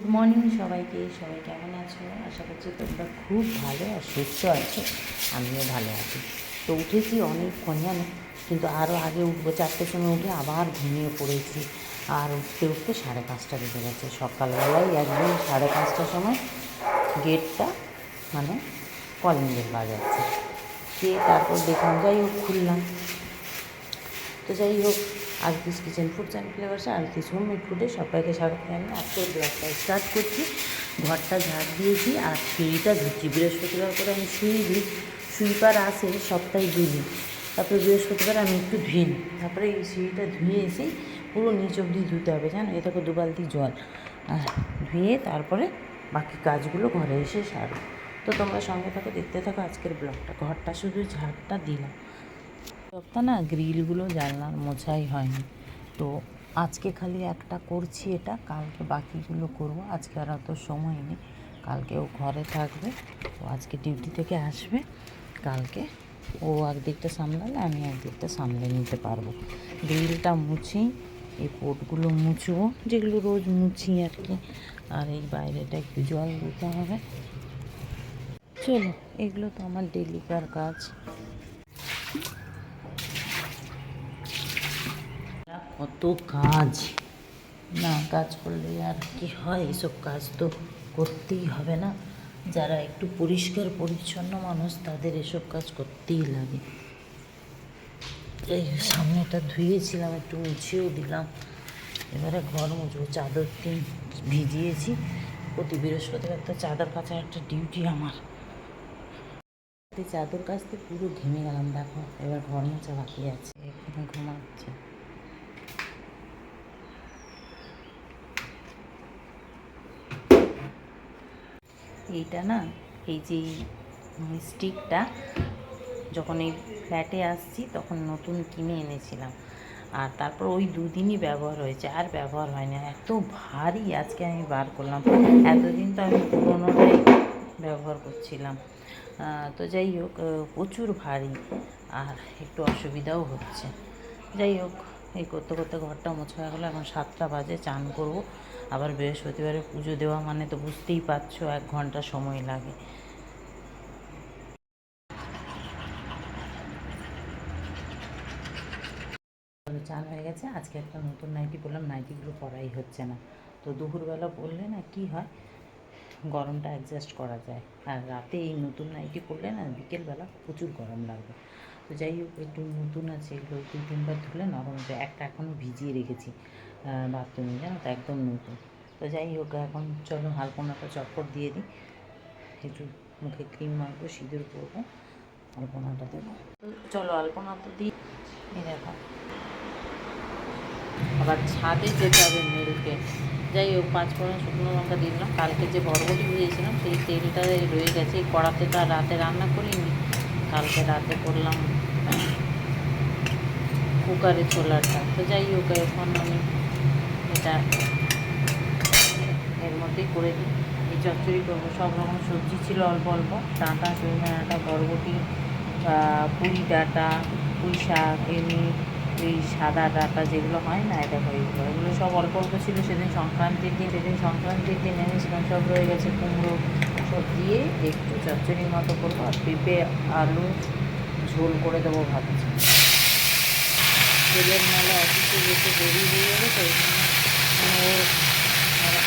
Good morning সবাইকে, সবাই কেমন আছো? আশা করছি তোমরা খুব ভালো আর সুস্থ আছো, আমিও ভালো আছি। তো উঠেছি অনেকক্ষণ জানো, কিন্তু আরও আগে উঠবো, চারটের সময় উঠে আবার ঘুমিয়ে পড়েছি। আর উঠতে উঠতে সাড়ে পাঁচটা বেজে গেছে। সকালবেলায় একদম সাড়ে পাঁচটার সময় গেটটা মানে কলিং বেল বাজাচ্ছে দিয়ে তারপর দেখলাম যাই হোক খুললাম। তো যাই হোক আরতিস কিচেন ফুডস অ্যান্ড ফ্লেভার্সে আরতিস হোম মেড ফুডে সবাইকে স্বাগত জানিয়ে আজকে ব্লগটা স্টার্ট করছি। ঘরটা ঝাড় দিয়েছি আর সিঁড়িটা ধুচ্ছি। বৃহস্পতিবার করে আমি সিঁড়ি দিই সুইপার আসে সপ্তাহে দুই তারপরে বৃহস্পতিবার আমি একটু ধুই নিই তারপরে এই সিঁড়িটা ধুয়ে এসেই পুরো নিচ অবধি ধুতে হবে, জানো? এ দেখো দু বালতি জল। আর ধুয়ে তারপরে বাকি কাজগুলো ঘরে এসে সারো তো তোমরা সঙ্গে থাকো, দেখতে থাকো আজকের ব্লগটা ঘরটা শুধু ঝাড়টা দিলাম। সপ্তাহ না গ্রিলগুলো জানলার মোছাই হয়নি। তো আজকে খালি একটা করছি এটা, কালকে বাকিগুলো করব। আজকে আর অত সময় নেই, কালকে ও ঘরে থাকবে তো আজকে ডিউটি থেকে আসবে। কালকে ও একদিকটা সামলালে, আমি একদিকটা সামলে নিতে পারব। গ্রিলটা মুছি, এই পোটগুলো মুছবো, যেগুলো রোজ মুছি আর কি। আর এই বাইরেটা একটু জল দিতে হবে। চলো, এগুলো তো আমার ডেলিকার কাজ। কত কাজ। না, কাজ করলে আর কি হয়? এসব কাজ তো করতেই হবে না। যারা একটু পরিষ্কার, পরিচ্ছন্ন মানুষ, তাদের এসব কাজ করতেই লাগে। এই সামনেটা ধুয়েছিলাম, একটু মুছেও দিলাম। এবারে ঘর মুছবো, চাদর তিন ভিজিয়েছি। প্রতি বৃহস্পতিবার তো চাদর কাচার একটা ডিউটি আমার। চাদর কাচতে পুরো ঘেমে গেলাম, দেখো। এবার ঘর মোছা বাকি আছে। এখানে ঘুমাচ্ছে। এইটা না, এই যে স্টিকটা যখন এই ফ্ল্যাটে আসছি, তখন নতুন কিনে এনেছিলাম। আর তারপর ওই দুদিনই ব্যবহার হয়েছে, আর ব্যবহার হয় না এত ভারী আজকে আমি বার করলাম। এতদিন তো আমি পুরোনোটাই ব্যবহার করছিলাম। তো যাই হোক প্রচুর ভারী, আর একটু অসুবিধাও হচ্ছে। যাই হোক, এই করতে করতে ঘরটা মোছা হয়ে গেলো। এখন সাতটা বাজে, চান করব। আবার বৃহস্পতিবারে পুজো দেওয়া মানে তো বুঝতেই পারছ, এক ঘণ্টা সময় লাগে। চান হয়ে গেছে, আজকে একটা নতুন নাইটি পরলাম, নাইটিগুলো পরাই হচ্ছে না। তো দুপুরবেলা পরলে না কি হয়, গরমটা অ্যাডজাস্ট করা যায়। আর রাতে এই নতুন নাইটি পরলে না বিকেলবেলা প্রচুর গরম লাগবে। তো যাই হোক, একটু নতুন আছে, এগুলো দুই তিনবার ধুলে নরম হবে একটা এখনও ভিজিয়ে রেখেছি। বাথরুমে জানো তো, একদম নতুন। তো যাই হোক, এখন চলো আলপনাটা চটপট দিয়ে দিই। একটু মুখে ক্রিম মাখবো, সিঁদুর করব আলপনাটা দেবো চলো আলপনা তো দিই। এই দেখো। আবার ছাদে যেতে হবে মেরুকে যাই হোক, পাঁচ ফোড়ন শুকনো লঙ্কা দিলাম। কালকে যে বরবটি ভেজেছিলাম সেই তেলটা রয়ে গেছে। কড়াতে তো রাতে রান্না করিনি। কালকে রাতে করলাম কুকারে ছোলাটা। তো যাই হোক, এখন আমি এটা এর মধ্যেই করে দিই। এই চচ্চড়ি করব। সব রকম সবজি ছিল অল্প অল্প। ডাঁটা সজনে ডাঁটা, বরবটি পুঁই ডাঁটা, পুঁই শাক, এমনি ওই সাদা ডাঁটা যেগুলো হয় না এটা এগুলো। এগুলো সব অল্প অল্প ছিল। সেদিন সংক্রান্তির দিন, সেদিন সংক্রান্তির দিন এনেছিলাম, সব রয়ে গেছে। কুমড়ো সব দিয়ে একটু চচ্চড়ির মতো করব আর পেঁপে, আলু, ঝোল করে দেবো ভাবছি। তেলের মেলা অফিসে যেতে দেরি হয়ে যাবে, তো এই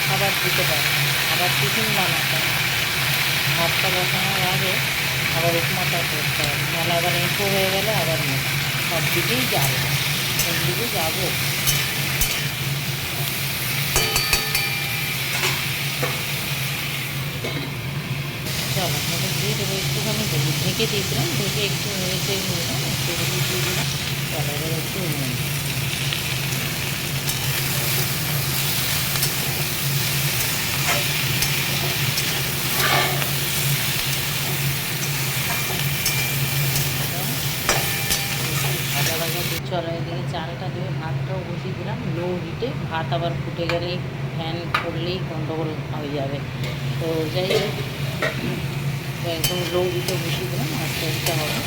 খাবার দিতে পারে। আবার টিফিন বানাতে হবে ভাতটা বসানোর আগে আবার উপমাটা করতে হবে নাহলে আবার এঁটো হয়ে গেলে আবার সব দিকেই যাব। সব দিকে যাব? দিয়ে দেবো একটুখানি ঢেকে দিয়েছিলাম, ঢেকে একটু হয়েছে একটু দিয়ে দিলাম। একটু নুন ভাজা ভাজা দিয়ে চলো এদিকে চালটা দিয়ে ভাতটাও বসিয়ে দিলাম। লো হিটে ভাত আবার ফুটে গেলে ফ্যান করলেই গন্ডগোল হয়ে যাবে। তো যাই হোক, একদম লো হিটে বসিয়ে দিলাম আস্তে আস্তে হবে।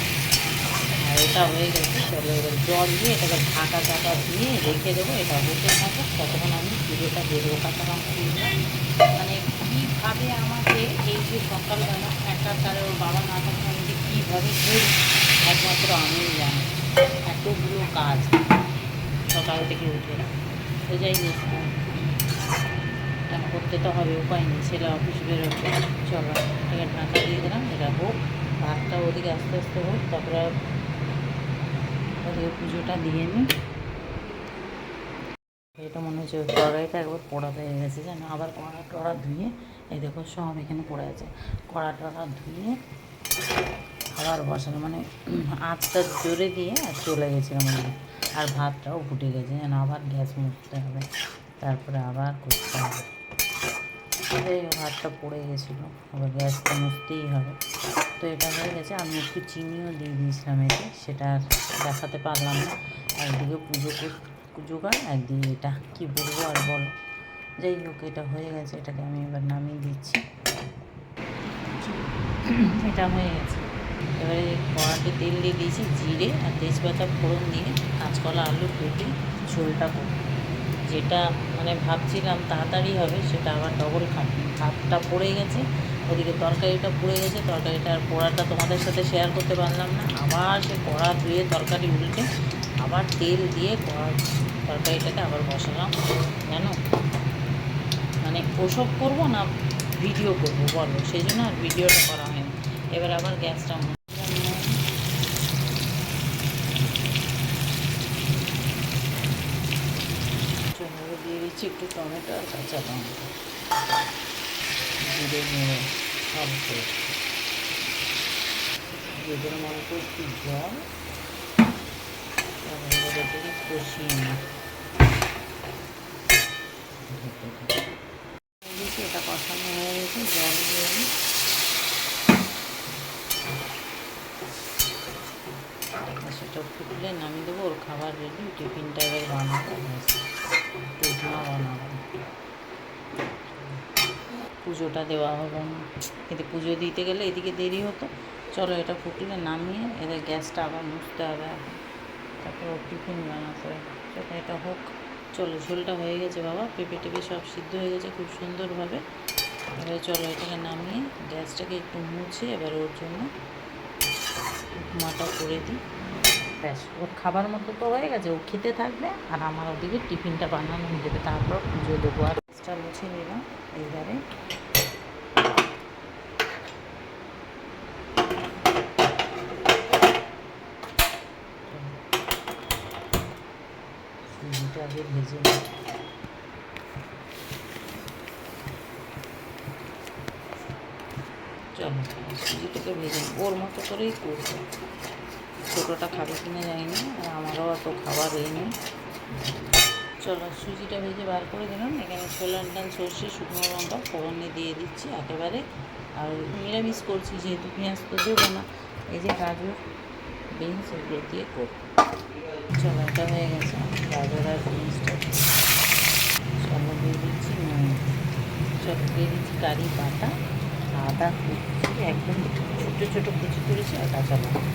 আর এটা হয়ে গেছে চলো এবার জল দিয়ে এটাকে ঢাকা টাকা দিয়ে রেখে দেবো, এটা হতে থাকে ততক্ষণ আমি পুজোটা বেরোবো কাটালাম মানে কীভাবে আমাকে এই যে সকালবেলা একটা তারে বাবা না থাকলে আমি যে কীভাবে একমাত্র আমিই জানি। এতগুলো কাজ। সকাল থেকে উঠে। তো যাই করতে তো হবে, উপায় নেই। ছেলে অফিস বেরোবে। চলো এটাকে ঢাকা দিয়ে দিলাম, এটা হোক। ভাতটা ওদিকে আস্তে আস্তে হোক, তারপরে ওদিকে পুজোটা দিয়ে নিই এটা মনে হচ্ছে কড়াইটা একবার পোড়া হয়ে গেছে জানো? আবার কড়া টড়া ধুয়ে, এই দেখো সব এখানে পড়ে আছে। কড়া টড়া ধুয়ে আবার বসানো মানে আঁচটা জোরে দিয়ে আর চলে গেছিলাম আর ভাতটাও ফুটে গেছে, যেন আবার গ্যাস মুছতে হবে। তারপরে আবার করতে হবে। ভাতটা পড়ে গেছিল, আবার গ্যাসটা মুছতেই হবে। তো এটা হয়ে গেছে, আমি একটু চিনিও দিয়ে দিয়েছিলাম এতে, সেটা দেখাতে পারলাম না। একদিকে পুজো জোগাড়, একদিকে এটা, কি বলব আর বলো। যাই হোক, এটা হয়ে গেছে, এটাকে আমি এবার নামিয়ে দিচ্ছি। এটা হয়ে গেছে। এবারে কড়াতে তেল দিয়ে দিয়েছি, জিরে আর তেজপাতা ফোড়ন দিয়ে কাঁচকলা, আলু কেটে ঝোলটা করব। যেটা মানে ভাবছিলাম তাড়াতাড়ি হবে, সেটা আবার ডবল খাটনি ভাতটা পড়ে গেছে, ওদিকে তরকারিটা পুড়ে গেছে, তরকারিটা আর পোড়াটা তোমাদের সাথে শেয়ার করতে পারলাম না। আবার সে কড়া ধুয়ে তরকারি উল্টে আবার তেল দিয়ে কড়া তরকারিটাকে আবার বসালাম। জানো মানে ওসব করব না ভিডিও করব, বলো। সেই জন্য আর ভিডিওটা করা হয়নি। এবার আবার গ্যাসটা চুমড়ো দিয়ে দিচ্ছি একটু টমেটো আর কাঁচা লঙ্কা। জল। কষিয়ে। এটা কষানো হয়ে গেছে, জল দিয়ে সেটা ফুটলে নামিয়ে দেবো, ওর খাবার রেডি, টিফিনটা এবার বানাবো উপমা বানাবো। পুজোটা দেওয়া হবে না। কিন্তু পুজো দিতে গেলে এদিকে দেরি হতো। চলো এটা ফুটলে নামিয়ে এদের গ্যাসটা আবার মুছতে হবে তারপর টিফিন বানাতে হবে। এটা হোক। চলো, ঝোলটা হয়ে গেছে বাবা। পেঁপে টেপে সব সিদ্ধ হয়ে গেছে খুব সুন্দরভাবে। এবারে চলো এটাকে নামিয়ে গ্যাসটাকে একটু মুছে এবার ওর জন্য উপমাটা করে দিই। ব্যাস, ওর খাবার মতো তো হয়ে গেছে, ও খেতে থাকবে আর আমার ওদিকে টিফিনটা বানানো হয়ে যাবে, তারপর পুজো দেবো আর গ্যাসটা মুছে নিলাম এইবারে। ভেজে নিই। ভেজে ওর মতো করেই করব। ছোটোটা খাবে কিনা জানি না, আর আমারও অত খাবার নেই। চলো, সুজিটা ভেজে বার করে দিলাম। এখানে ছোলার ডাল, সর্ষে, শুকনো লঙ্কা ফোড়নে দিয়ে দিচ্ছি একেবারে। আর নিরামিষ করছি যেহেতু, পেঁয়াজ তো দেবো না। এই যে গাজর, বিনস এগুলো দিয়ে করব। চলো, এটা হয়ে গেছে গাজর আর বিনসটা। চলো, দিয়ে দিচ্ছি চলো, দিয়ে দিচ্ছি কারি পাতা, আদা কুচি, একদম ছোটো ছোটো কুচি করেছি, আর কাঁচা লঙ্কা।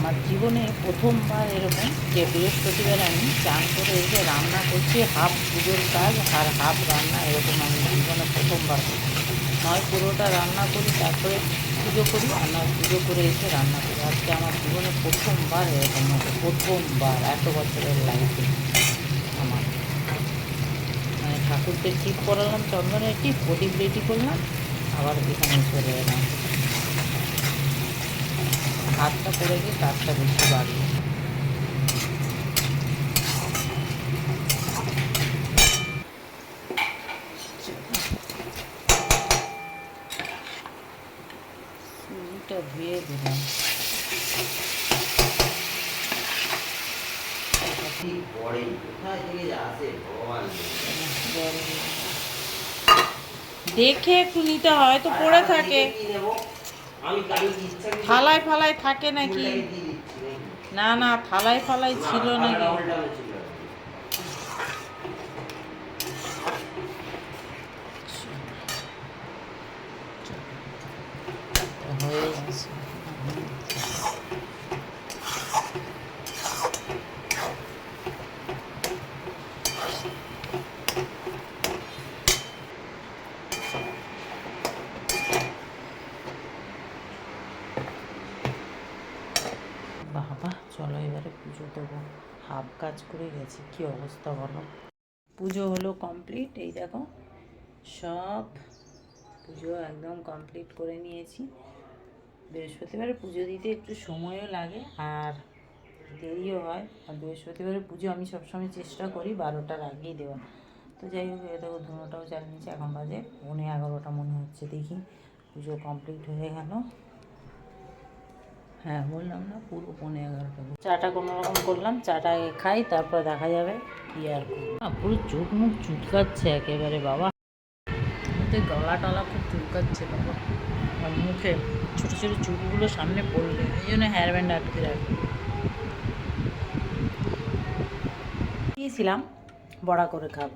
আমার জীবনে প্রথমবার এরকম যে বৃহস্পতিবার আমি চান করে এসে রান্না করছি, হাফ পুজোর কাজ আর হাফ রান্না এরকম আমি জীবনে প্রথমবার নয়, পুরোটা রান্না করি, তারপরে পুজো করি, আর নয়, পুজো করে এসে রান্না করি। আজকে আমার জীবনে প্রথমবার এরকম হতো প্রথমবার এত বছরের লাইফে আমার। মানে ঠাকুরকে টিপ করালাম, চন্দনের টিপ প্রদীপ রেডি করলাম, আবার এখানে চলে এলাম। হাতটা করে গিয়ে কাজটা বেশি সুজিটা ধুয়ে দিলাম। দেখে একটু নিতে হয় তো পড়ে থাকে থালায় ফালায় থাকে নাকি? না না থালায় ফালায় ছিল না, নাকি উল্টা উল্টা ছিল। হয়ে গেছে হাফ কাজ করে গেছি, কি অবস্থা বলো? পুজো হলো কমপ্লিট এই দেখো, সব পুজো একদম কমপ্লিট করে নিয়েছি। বৃহস্পতিবারে পুজো দিতে একটু সময়ও লাগে আর দেরিও হয়। আর বৃহস্পতিবারে পুজো আমি সবসময় চেষ্টা করি, বারোটার আগেই দেওয়া। তো যাই হোক দেখো ধুনোটাও চালিয়েছি এখন বাজে পৌনে এগারোটা মনে হচ্ছে, দেখি। পুজো কমপ্লিট হয়ে গেল। হ্যাঁ বললাম না, পুরো পৌনে এগারোটা চাটা কোনো রকম করলাম, চাটা খাই, তারপর দেখা যাবে কি আর পুরো চোখ মুখ চুটকাচ্ছে একেবারে, বাবা। গলা টলা খুব চুলকাচ্ছে, বাবা। আর মুখে ছোটো ছোটো চুলগুলো সামনে পড়লে এই জন্য হেয়ার ব্যান্ড আটকে রাখি। দিয়েছিলাম, বড়া করে খাব।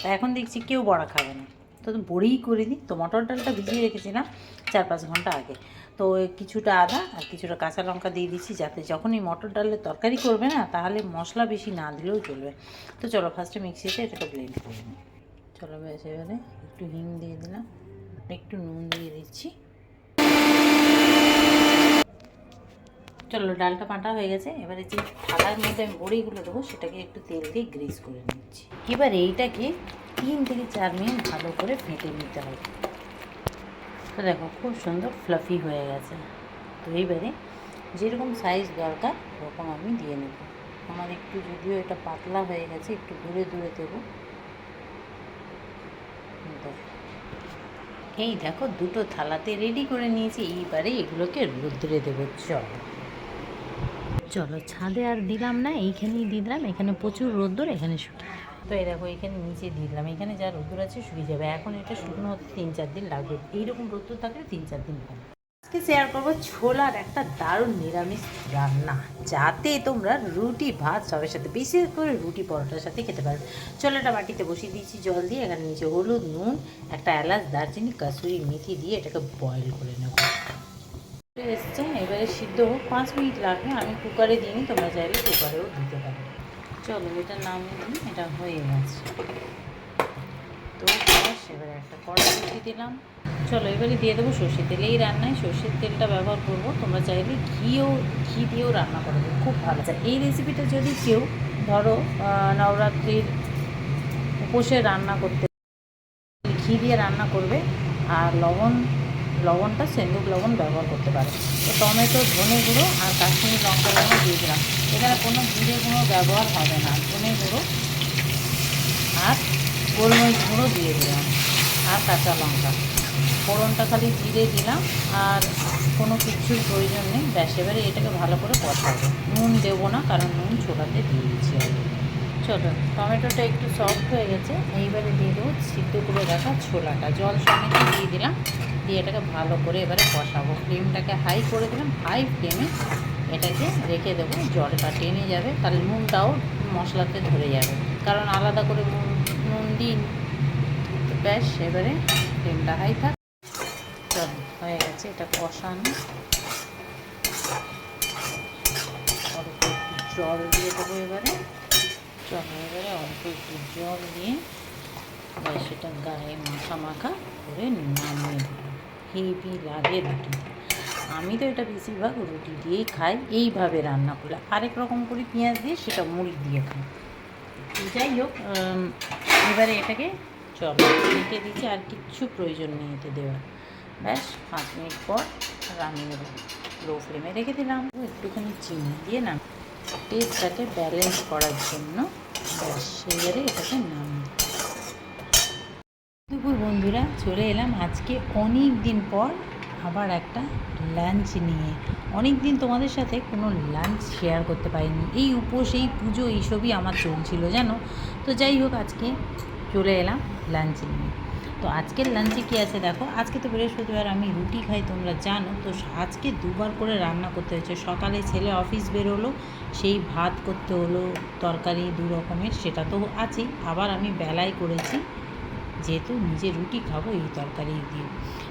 তা এখন দেখছি কেউ বড়া খাবে না। তো বড়িই করে দিই, তো মটর ডালটা ভিজিয়ে রেখেছিলাম চার পাঁচ ঘণ্টা আগে। তো কিছুটা আদা আর কিছুটা কাঁচা লঙ্কা দিয়ে দিচ্ছি যাতে যখনই মটর ডালের তরকারি করবে না, তাহলে মশলা বেশি না দিলেও চলবে। তো চলো ফার্স্টে মিক্সিতে এটাকে ব্লেন্ড করে নিই। চলো বেশ এবারে একটু হিং দিয়ে দিলাম। একটু নুন দিয়ে দিচ্ছি। চলো ডালটা পাটা হয়ে গেছে। এবারে যে থালার মধ্যে আমি বড়িগুলো দেবো, সেটাকে একটু তেল দিয়ে গ্রিস করে নিচ্ছি। এবার এইটাকে তিন থেকে চার মিনিট ভালো করে ফেটে নিতে হবে। তো দেখো, খুব সুন্দর ফ্লাফি হয়ে গেছে তো এইবারে যেরকম সাইজ দরকার, ওরকম আমি দিয়ে নেব আমার একটু যদিও এটা পাতলা হয়ে গেছে, একটু দূরে দূরে দেবো। এই দেখো, দুটো থালাতে রেডি করে নিয়েছি, এইবারে এগুলোকে রোদ্রে দেবো, চলো চলো, ছাদে আর দিলাম না, এইখানেই দিলাম, এখানে প্রচুর রোদ্দুর, এখানে যাবে। তো এই দেখো, এখানে নিচে দিলাম। এখানে যা রোদ্দুর আছে শুকিয়ে যাবে। এখন এটা শুকনো হতে তিন চার দিন লাগবে। এইরকম রোদ্দুর থাকলে তিন চার দিন লাগবে আজকে শেয়ার করব ছোলার একটা দারুণ নিরামিষ রান্না, যাতে তোমরা রুটি ভাত সবের সাথে, বিশেষ করে রুটি পরোটার সাথে খেতে পারবে ছোলাটা বাটিতে বসিয়ে দিয়েছি জল দিয়ে। এখানে নিচে হলুদ, নুন, একটা এলাচ, দারচিনি, কাসুরি মেথি দিয়ে এটাকে বয়েল করে নেব। এসছে। এবারে সিদ্ধ পাঁচ মিনিট লাগবে। আমি কুকারে দিইনি, তোমরা চাইলে কুকারেও দিতে পারো। চলো, এটা নামিয়ে দিই, এটা হয়ে গেছে। তো এবারে একটা কড়াই বসিয়ে দিলাম। চলো, এবারে দিয়ে দেবো সর্ষের তেল। এই রান্নায় সর্ষের তেলটা ব্যবহার করব, তোমরা চাইলে ঘিও, ঘি দিয়েও রান্না করবে খুব ভালো এই রেসিপিটা যদি কেউ, ধরো নবরাত্রির উপোসে রান্না করতে, ঘি দিয়ে রান্না করবে, আর লবণ লবণটা সেন্দুক লবণ ব্যবহার করতে পারে। তো টমেটো, ধনে গুঁড়ো আর কাশ্মীরি লঙ্কা লবণ দিয়ে দিলাম। এখানে কোনো জিরে গুঁড়ো ব্যবহার হবে না। ধনে গুঁড়ো আর গোলমরিচ গুঁড়ো দিয়ে দিলাম আর কাঁচা লঙ্কা। ফোড়নটা খালি জিরে দিলাম আর কোনো কিছুর প্রয়োজন নেই। ব্যাস, এবারে এটাকে ভালো করে কষাবো। নুন দেবো না, কারণ নুন ছোটাতে দিয়ে দিচ্ছি আগে চলো টমেটোটা একটু সফট হয়ে গেছে। এইবারে দিয়ে দেবো সিদ্ধ করে রাখা ছোলাটা। জল সমেত দিয়ে দিলাম। দিয়ে এটাকে ভালো করে এবারে কষাবো। ফ্লেমটাকে হাই করে দিলাম। হাই ফ্লেমে এটাকে রেখে দেবো। জলটা টেনে যাবে। তাহলে নুনটাও মশলাতে ধরে যাবে। কারণ আলাদা করে নুন দিন ব্যাস, এবারে ফ্লেমটা হাই থাক। চলো, হয়ে গেছে এটা কষানো। জল দিয়ে দেবো এবারে। চলো, এবারে অল্প একটু জল দিয়ে সেটা গায়ে মাখা মাখা করে নামিয়ে দেবো হেভি লাগে রুটি আমি তো এটা বেশিরভাগ রুটি দিয়েই খাই, এইভাবে রান্না করলে আরেক রকম করে পেঁয়াজ দিয়ে সেটা মুড়ি দিয়ে খাই। যাই হোক এবারে এটাকে চলো রেখে দিচ্ছি আর কিচ্ছু প্রয়োজন নেই এতে দেওয়ার। ব্যাস, পাঁচ মিনিট পর রান্নিয়ে দেবো লো ফ্লেমে রেখে দিলাম। একটুখানি চিনি দিয়ে নাম টেস্টটাকে ব্যালেন্স করার জন্য ব্যাস, এবারে এটাকে নামিয়ে দুপুর বন্ধুরা, চলে এলাম আজকে অনেক দিন পর আবার একটা লাঞ্চ নিয়ে। অনেক দিন তোমাদের সাথে কোনো লাঞ্চ শেয়ার করতে পারিনি। এই উপোস, এই পুজো, এইসবই আমার চলছিল, জানো? তো যাই হোক, আজকে চলে এলাম লাঞ্চ নিয়ে। তো আজকের লাঞ্চে কী আছে দেখো? আজকে তো বৃহস্পতিবার, আমি রুটি খাই, তোমরা জানো। তো আজকে দুবার করে রান্না করতে হয়েছে। সকালে ছেলে অফিস বেরোলো, সেই ভাত করতে হলো, তরকারি দু রকমের, সেটা তো আছেই। আবার আমি বেলায় করেছি যেহেতু নিজে রুটি খাব, এই তরকারি দিয়ে।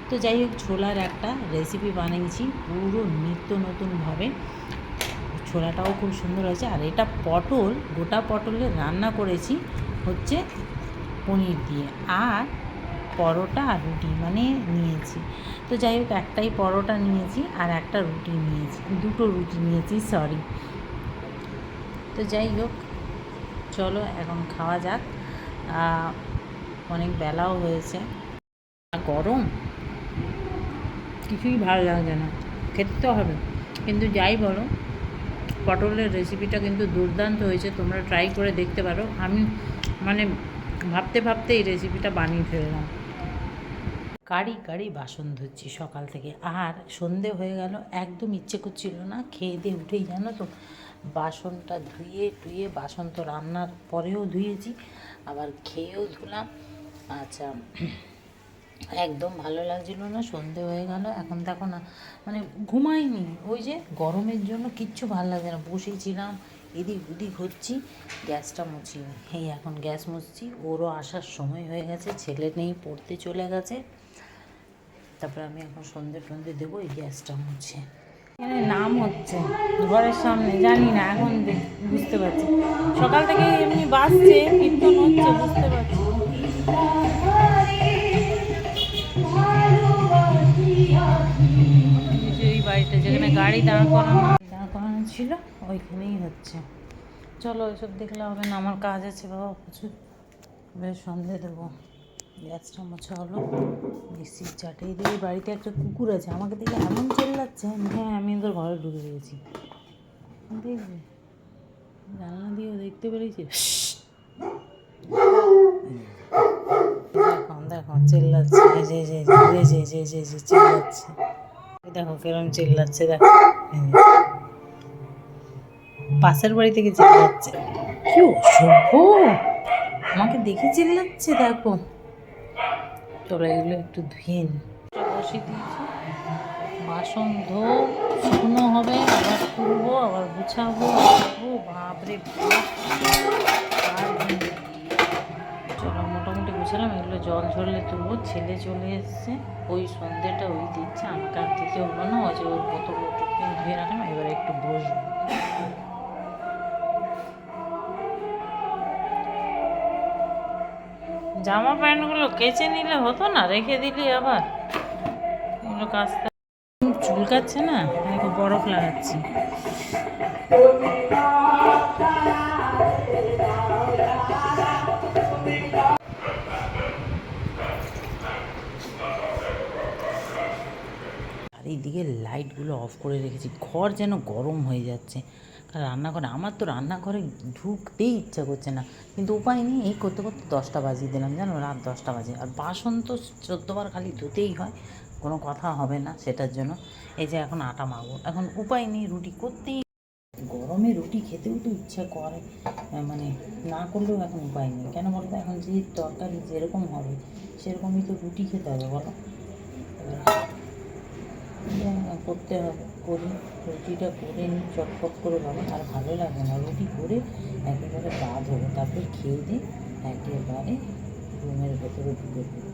তো যাই হোক, ছোলার একটা রেসিপি বানিয়েছি, পুরো নিত্য নতুনভাবে। ছোলাটাও খুব সুন্দর হয়েছে। আর এটা পটল, গোটা পটলের রান্না করেছি হচ্ছে পনির দিয়ে। আর পরোটা আর রুটি মানে নিয়েছি। তো যাই হোক, একটাই পরোটা নিয়েছি আর একটা রুটি নিয়েছি, দুটো রুটি নিয়েছি সরি তো যাই হোক, চলো এখন খাওয়া যাক। অনেক বেলাও হয়েছে। গরম? কিছুই ভালো লাগছে না। খেতে তো হবে। কিন্তু যাই বলো, পটলের রেসিপিটা কিন্তু দুর্দান্ত হয়েছে। তোমরা ট্রাই করে দেখতে পারো। আমি মানে ভাবতে ভাবতে এই রেসিপিটা বানিয়ে ফেললাম। কারি কারি বাসন ধুচ্ছি সকাল থেকে। আর সন্ধে হয়ে গেল, একদম ইচ্ছে করছিল না। খেয়ে দিয়ে উঠেই জানো তো, বাসনটা ধুয়ে টুয়ে বাসন তো রান্নার পরেও ধুয়েছি। আবার খেয়েও ধুলাম। আচ্ছা একদম ভালো লাগছিল না, সন্ধে হয়ে গেল, এখন দেখো না মানে ঘুমাইনি, ওই যে গরমের জন্য কিচ্ছু ভালো লাগছে না, বসেছিলাম, এদিক ওদিক হচ্ছি, গ্যাসটা মুছি এই এখন গ্যাস মুছছি, ওরও আসার সময় হয়ে গেছে, ছেলে নেই, পড়তে চলে গেছে, তারপরে আমি এখন সন্ধে টন্ধে দেবো, এই গ্যাসটা মুছে এখানে নাম হচ্ছে, ঘরের সামনে, জানি না, এখন বুঝতে পারছি। সকাল থেকে এমনি বাজছে, কীর্তন হচ্ছে, বুঝতে পারছি। বাড়িটা যেখানে গাড়ি দাঁড় করানো। দাঁড় করানো ছিল, ওইখানেই হচ্ছে। চলো এসব দেখলে হবে না, আমার কাজ আছে বাবা, প্রচুর। বেশ, সন্ধে দেবো। গ্যাসটা মোছা হলো। মিক্সির চাটেই দিয়ে বাড়িতে একটা কুকুর আছে, আমাকে দেখে এমন চেল্লাচ্ছে হ্যাঁ আমি তোর ঘরে ঢুকে গেছি। দেখবে? জানলা দিয়েও দেখতে পেরেছি? দেখো, চেল্লাচ্ছে, এই যে এই যে যে যে যে যে চেল্লাচ্ছে। দেখো কেরম চেল্লাচ্ছে, দেখো। পাশের বাড়ি থেকে চেল্লাচ্ছে? কি অসভ্য! আমাকে দেখে চিল্লাচ্ছে, দেখো। চলো এগুলো একটু ধুয়ে নি। বসে দিয়েছি। বাসন ধো শুকনো হবে, আবার তুলবো, আবার গুছাবো বাপরে বাপ। চলো মোটামুটি গুছালাম এগুলো জল ঝরলে তুলবো ছেলে চলে এসছে। ওই সন্ধ্যেটা ওই দিচ্ছে, আমাকে আর দিতে হলো না ওই যে ওর বোতল ধুয়ে রাখলাম, এবার একটু বসবো। জামা প্যান্টগুলো কেচে নিলে হতো না, রেখে দিলি আবার। এগুলো কাচতে চুলকাচ্ছে না বরফ লাগাচ্ছি। আর এইদিকে লাইটগুলো অফ করে রেখেছি। ঘর যেন গরম হয়ে যাচ্ছে। কারণ রান্নাঘরে আমার তো রান্নাঘরে ঢুকতেই ইচ্ছা করছে না। কিন্তু উপায় নেই, এই করতে করতে দশটা বাজিয়ে দিলাম, জানো? রাত দশটা বাজে। আর বাসন তো চোদ্দোবার খালি ধুতেই হয়। কোনো কথা হবে না সেটার জন্য। এই যে এখন আটা মাখবো। এখন উপায় নেই, রুটি করতেই গরমে রুটি খেতেও তো ইচ্ছা করে। মানে না করলেও এখন উপায় নেই। কেন বলতো? এখন যে তরকারি যেরকম হবে, সেরকমই তো রুটি খেতে হবে, বলো? করতে হবে। করি, রুটিটা করে নিই, চটপট করে বাবা আর ভালো লাগে না, রুটি করে একেবারে পা ধরো তারপর খেয়ে দিয়ে একেবারে রুমের ভেতরে ঢুকে পড়ি।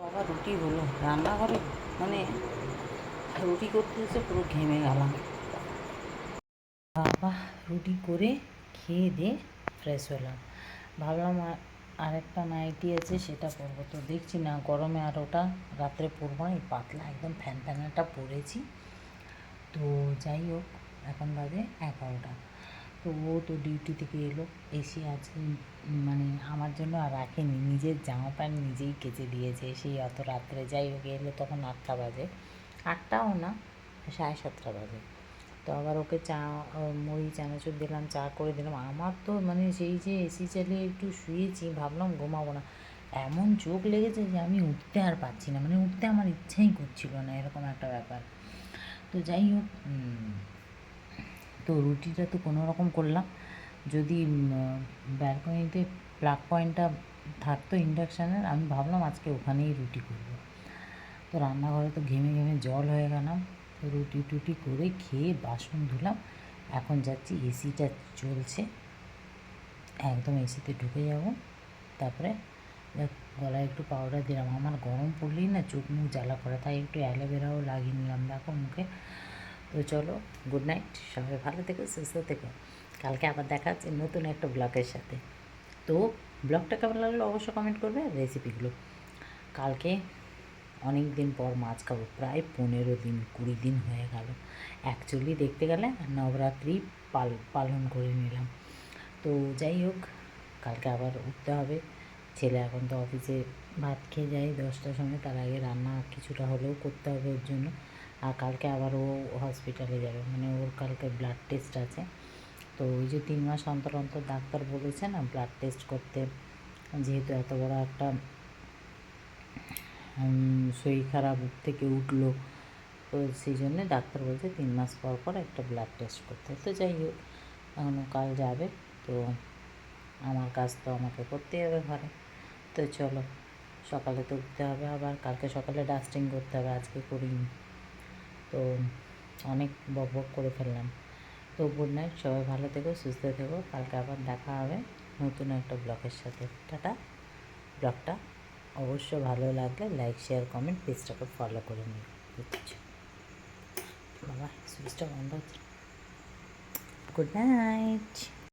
বাবা, রুটি হলো রান্নাঘরে মানে রুটি করতে এসে পুরো ঘেমে গেলাম। বাবা, রুটি করে খেয়ে দিয়ে ফ্রেশ হলাম। ভাবলাম আরেকটা নাইটি আছে, সেটা পরবো তো দেখছি না, গরমে আর ওটা রাত্রে পরবো না, এই পাতলা একদম ফ্যান ফ্যানাটা পরেছি। তো যাই হোক, এখন বাজে এগারোটা। তো ও তো ডিউটি থেকে এলো, এসে আজকে মানে আমার জন্য আর রাখেনি, নিজের জামা প্যান্ট নিজেই কেচে দিয়েছে সেই অত রাত্রে। যাই হোক, এলো তখন আটটা বাজে। আটটাও না, সাড়ে সাতটা বাজে। তো আবার ওকে চা মুড়ি, চানাচুর দিলাম, চা করে দিলাম। আমার তো মানে সেই যে এসি চালিয়ে একটু শুয়েছি, ভাবলাম ঘুমাবো না। এমন চোখ লেগেছে যে আমি উঠতে আর পারছি না। মানে উঠতে আমার ইচ্ছাই করছিল না, এরকম একটা ব্যাপার। তো যাই হোক তো রুটিটা তো কোনো রকম করলাম। যদি ব্যালকনিতে প্লাগ পয়েন্টটা থাকতো ইন্ডাকশানের, আমি ভাবলাম আজকে ওখানেই রুটি করব। তো রান্নাঘরে তো ঘেমে ঘেমে জল হয়ে গেলাম। রুটি টুটি করে খেয়ে বাসন ধুলাম। এখন যাচ্ছি এসিটা চলছে। একদম এসিতে ঢুকে যাব। তারপরে গলায় একটু পাউডার দিলাম। আমার গরম পড়লেই না চোখ মুখ জ্বালা করে, তাই একটু অ্যালোভেরাও লাগিয়ে নিলাম। দেখো মুখে। তো চলো গুড নাইট সবাই ভালো থেকো, সুস্থ থেকো। কালকে আবার দেখা হচ্ছে নতুন একটা ব্লগের সাথে। তো ব্লগটা কেমন লাগল অবশ্যই কমেন্ট করবে রেসিপিগুলো কালকে অনেক দিন পর মাছ খাব, প্রায় পনেরো দিন, কুড়ি দিন হয়ে গেল। অ্যাকচুয়ালি দেখতে গেলে নবরাত্রি পাল, পালন করে নিলাম। তো যাই হোক, কালকে আবার উঠতে হবে। ছেলে এখন তো অফিসে ভাত খেয়ে যায় দশটার সময়, তার আগে রান্না কিছুটা হলেও করতে হবে ওর জন্য। আর কালকে আবার ও হসপিটালে যাবে মানে ওর কালকে ব্লাড টেস্ট আছে। তো ওই যে তিন মাস অন্তর অন্তর ডাক্তার বলেছে না ব্লাড টেস্ট করতে। যেহেতু এত বড় একটা শরীর খারাপ থেকে উঠল। তো সেই জন্যে ডাক্তার বলছে তিন মাস পর পর একটা ব্লাড টেস্ট করতে। তো যাই হোক এখনও কাল যাবে। তো আমার কাজ তো আমাকে করতেই হবে ঘরে। তো চলো, সকালে তো উঠতে হবে আবার। কালকে সকালে ডাস্টিং করতে হবে, আজকে করিনি। তো অনেক বক বক করে ফেললাম। তো গুড নাইট সবাই ভালো থেকো, সুস্থ থেকো। কালকে আবার দেখা হবে নতুন একটা ব্লগের সাথে। টাটা। ব্লগটা অবশ্য ভালো লাগলে লাইক শেয়ার কমেন্ট পেজটাকে ফলো করে নিন বাবা সুইচটা বন্ধ হচ্ছে। Good night